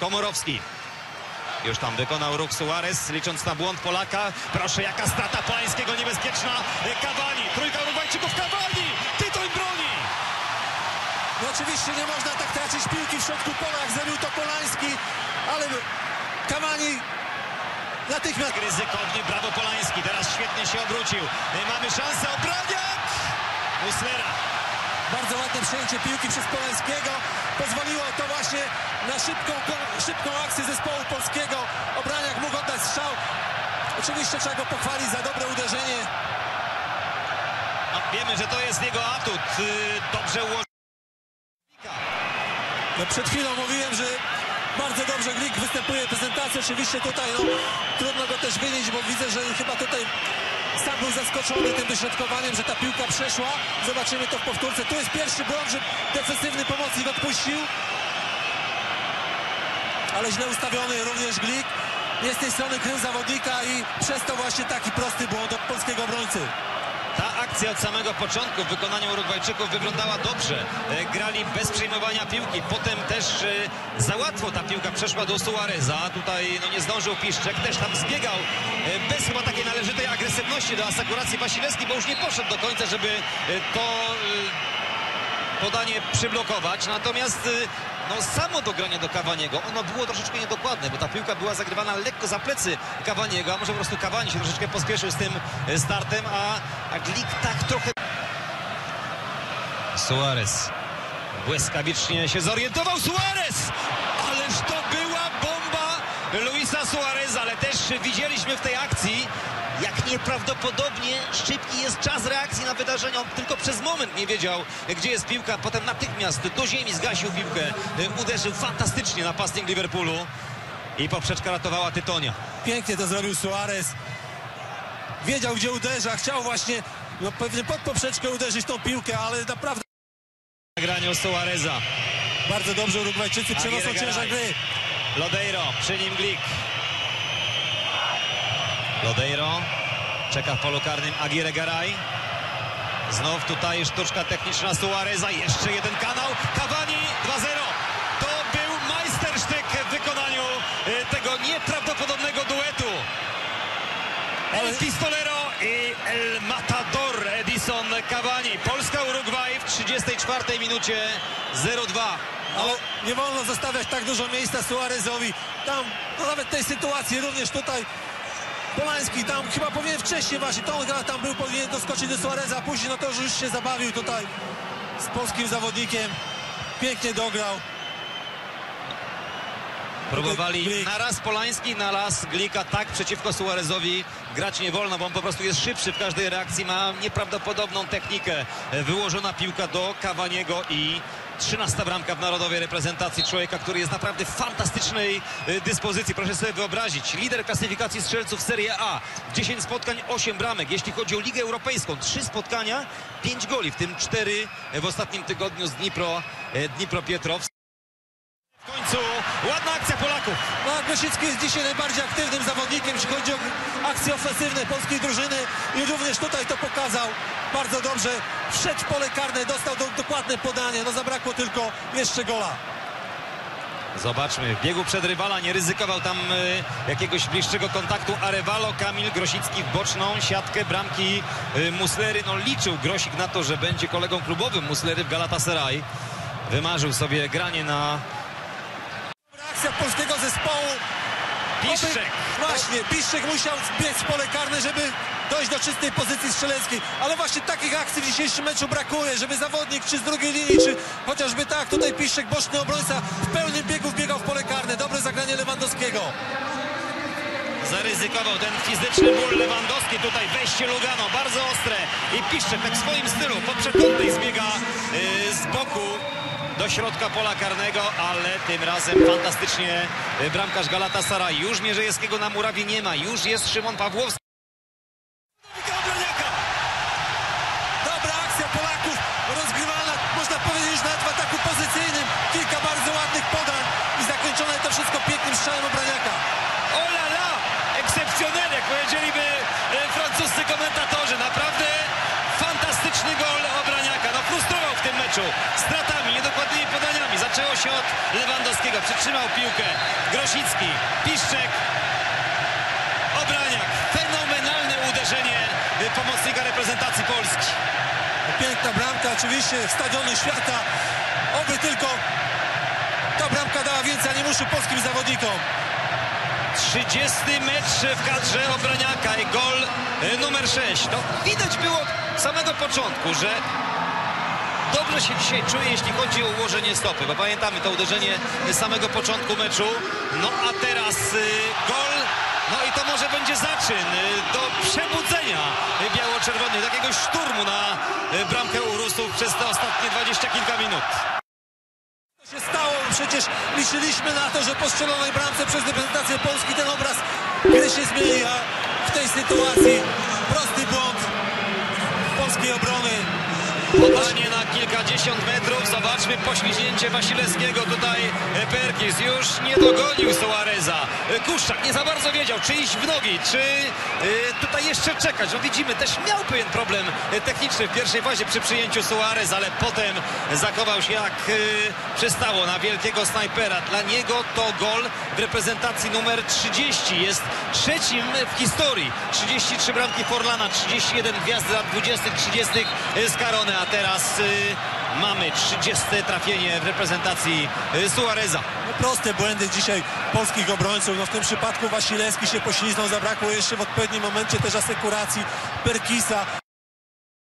Komorowski. Już tam wykonał ruch Suarez, licząc na błąd Polaka. Proszę, jaka strata Polańskiego, niebezpieczna. Kawani, trójka Urugwajczyków, Kawani! Tytoń broni! No oczywiście nie można tak tracić piłki w środku pola, jak zrobił to Polański, ale Kamani natychmiast... Ryzykownie, brawo Polański, teraz świetnie się obrócił. Mamy szansę, Obraniak! Muslera. Bardzo ładne przejęcie piłki przez Polańskiego. Pozwoliło to właśnie na szybką, szybką akcję zespołu polskiego. Obraniak mógł oddać strzał. Oczywiście trzeba go pochwalić za dobre uderzenie. No, wiemy, że to jest jego atut. Yy, Dobrze ułożony. No przed chwilą mówiłem, że bardzo dobrze Glik występuje w prezentacji. Oczywiście tutaj no, trudno go też wynieść, bo widzę, że chyba tutaj sam był zaskoczony tym dośrodkowaniem, że ta piłka przeszła. Zobaczymy to w powtórce. Tu jest pierwszy błąd, że defensywny pomocnik odpuścił. Ale źle ustawiony również Glik. Nie z tej strony krył zawodnika i przez to właśnie taki prosty błąd od polskiego obrońcy. Ta akcja od samego początku w wykonaniu Urugwajczyków wyglądała dobrze. E, Grali bez przejmowania piłki. Potem też e, za łatwo ta piłka przeszła do Suareza. Tutaj no, nie zdążył Piszczek. Też tam zbiegał e, bez chyba takiej należytej agresywności do asekuracji Wasilewski, bo już nie poszedł do końca, żeby to podanie przyblokować. Natomiast e, no, samo dogranie do Kawaniego, ono było troszeczkę niedokładne, bo ta piłka była zagrywana lekko za plecy Kawaniego, a może po prostu Kawani się troszeczkę pospieszył z tym e, startem, a, a Glik tak trochę... Suarez błyskawicznie się zorientował, Suarez! Ależ to była bomba Luisa Suareza, ale też widzieliśmy w tej akcji, jak nieprawdopodobnie szybki jest czas reakcji na wydarzenie. On tylko przez moment nie wiedział, gdzie jest piłka. Potem natychmiast do ziemi zgasił piłkę. Uderzył fantastycznie napastnik Liverpoolu. I poprzeczka ratowała Tytonia. Pięknie to zrobił Suarez. Wiedział, gdzie uderza. Chciał właśnie no, pewnie pod poprzeczkę uderzyć tą piłkę, ale naprawdę Nagraniu Suareza. bardzo dobrze Urugwajczycy przenoszą ciężar gry. Lodeiro, przy nim Glik. Lodeiro czeka w polu karnym Aguirre Garay. Znów tutaj sztuczka techniczna Suareza. Jeszcze jeden kanał. Cavani 2-0. To był majstersztyk w wykonaniu e, tego nieprawdopodobnego duetu. El Pistolero i El Matador Edison Cavani. Polska-Urugwaj w 34 minucie 0-2. Ale nie wolno zostawiać tak dużo miejsca Suarezowi. Tam, no nawet tej sytuacji, również tutaj Polański tam chyba powinien wcześniej właśnie, chyba tam był, powinien doskoczyć do Suareza, później no to już się zabawił tutaj z polskim zawodnikiem. Pięknie dograł. Próbowali Glik. na raz Polański, na raz Glika tak przeciwko Suarezowi grać nie wolno, bo on po prostu jest szybszy w każdej reakcji, ma nieprawdopodobną technikę. Wyłożona piłka do Cavaniego i 13 bramka w narodowej reprezentacji człowieka, który jest naprawdę w fantastycznej e, dyspozycji. Proszę sobie wyobrazić, lider klasyfikacji strzelców Serie A. 10 spotkań, 8 bramek. Jeśli chodzi o Ligę Europejską, 3 spotkania, 5 goli, w tym 4 w ostatnim tygodniu z Dnipro, e, Dnipro Pietrowsk. W końcu ładna akcja Polaków. No a Grosicki jest dzisiaj najbardziej aktywnym zawodnikiem, jeśli chodzi o akcje ofensywne polskiej drużyny i również tutaj to pokazał bardzo dobrze. Wszedł w pole karne, dostał do, dokładne podanie, no zabrakło tylko jeszcze gola. Zobaczmy, biegł przed rywala, nie ryzykował tam e, jakiegoś bliższego kontaktu. Arevalo, Kamil Grosicki w boczną siatkę bramki e, Muslery. No liczył Grosik na to, że będzie kolegą klubowym Muslery w Galatasaray. Wymarzył sobie granie na Reakcja polskiego zespołu. Piszczek. Oby- Właśnie, Piszczek musiał biec w pole karne, żeby dojść do czystej pozycji strzeleckiej. Ale właśnie takich akcji w dzisiejszym meczu brakuje, żeby zawodnik czy z drugiej linii, czy chociażby tak, tutaj Piszczek, boczny obrońca w pełnym biegu wbiegał w pole karne. Dobre zagranie Lewandowskiego. Zaryzykował ten fizyczny ból Lewandowski. Tutaj wejście Lugano, bardzo ostre. I Piszczek tak w swoim stylu po przekątnej zbiega y, z boku do środka pola karnego, ale tym razem fantastycznie y, bramkarz Galatasaray. Już Mierzejewskiego na murawie nie ma. Już jest Szymon Pawłowski. Obroniaka. Dobra akcja Polaków, rozgrywana, można powiedzieć, już nawet w ataku pozycyjnym. Kilka bardzo ładnych podań i zakończone to wszystko pięknym strzałem Obraniaka. O la la! Ekscepcjonel, jak powiedzieliby e, francuscy komentatorzy. Naprawdę fantastyczny gol Obraniaka. No frustrował w tym meczu. Stratami, niedokładnymi podaniami. Zaczęło się się od Lewandowskiego. Przytrzymał piłkę. Grosicki, Piszczek, Obraniak. Fenomenalne uderzenie y, pomocnika reprezentacji Polski. Piękna bramka, oczywiście stadiony świata. Oby tylko ta bramka dała więcej animuszu polskim zawodnikom. 30 mecz w kadrze Obraniaka i gol y, numer 6. No, widać było od samego początku, że dobrze się dzisiaj czuje, jeśli chodzi o ułożenie stopy, bo pamiętamy to uderzenie z samego początku meczu. No a teraz y, gol, no i to może będzie zaczyn y, do przebudzenia biało-czerwonych, takiego szturmu na y, bramkę Urusów przez te ostatnie dwadzieścia kilka minut. To się stało, przecież liczyliśmy na to, że po strzelonej bramce przez reprezentację Polski ten obraz gry się zmieni, a w tej sytuacji prosty błąd polskiej obrony. Podanie na kilkadziesiąt metrów. Zobaczmy poślizgnięcie Wasilewskiego. Tutaj e, Perkis już nie dogonił Suareza. E, Kuszczak nie za bardzo wiedział, czy iść w nogi, czy e, tutaj jeszcze czekać. No widzimy, też miał pewien problem techniczny w pierwszej fazie przy przyjęciu Suarez, ale potem zachował się jak przystało na wielkiego snajpera. Dla niego to gol w reprezentacji numer 30. Jest trzecim w historii. 33 bramki Forlana, 31 gwiazd lat 20 30 z Karone, a teraz mamy 30 trafienie w reprezentacji y, Suareza. No proste błędy dzisiaj polskich obrońców. No w tym przypadku Wasilewski się pośliznął, zabrakło jeszcze w odpowiednim momencie też asekuracji Perkisa.